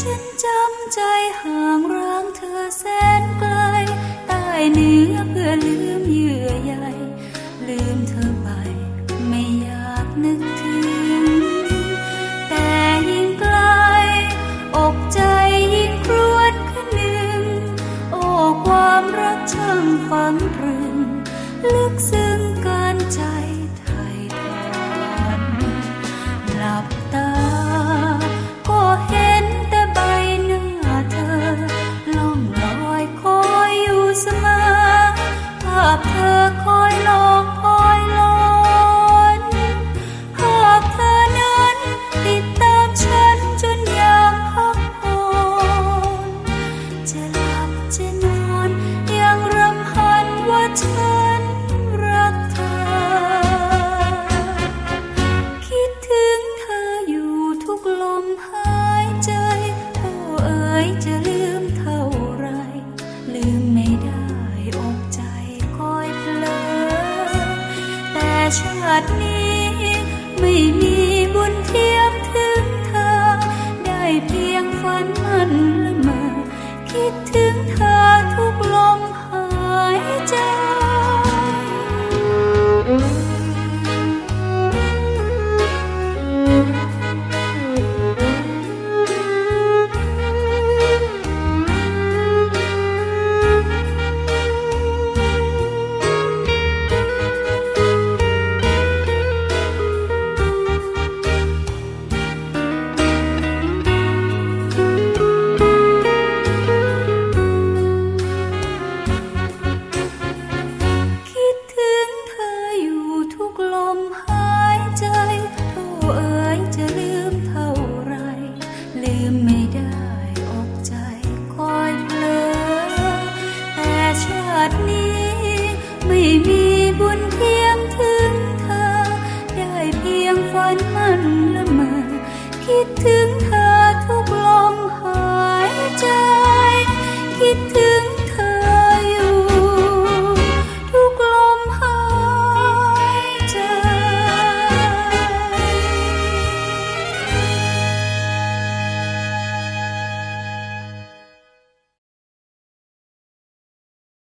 ฉันจำใจห่างร้างเธอแสนไกลใต้เนื้อเพื่อลืมเยื่อใยลืมเธอไป ไม่อยากนึกถึง แต่ยิ่งไกล อกใจยิ่งครวญคนึงโอ้ความรักช่างฝังตรึง ลึกซึ้งกินใจ ชาตินี้ ไม่มีบุญเทียมถึงเธอ ได้เพียงฝันมันละเมอคิดถึงเธอทุกลมหายใจ ชาตินี้ ไม่มีบุญเทียงถึงเธอ ได้เพียงฝันมันละเมอคิดถึงเธอทุกลมหาย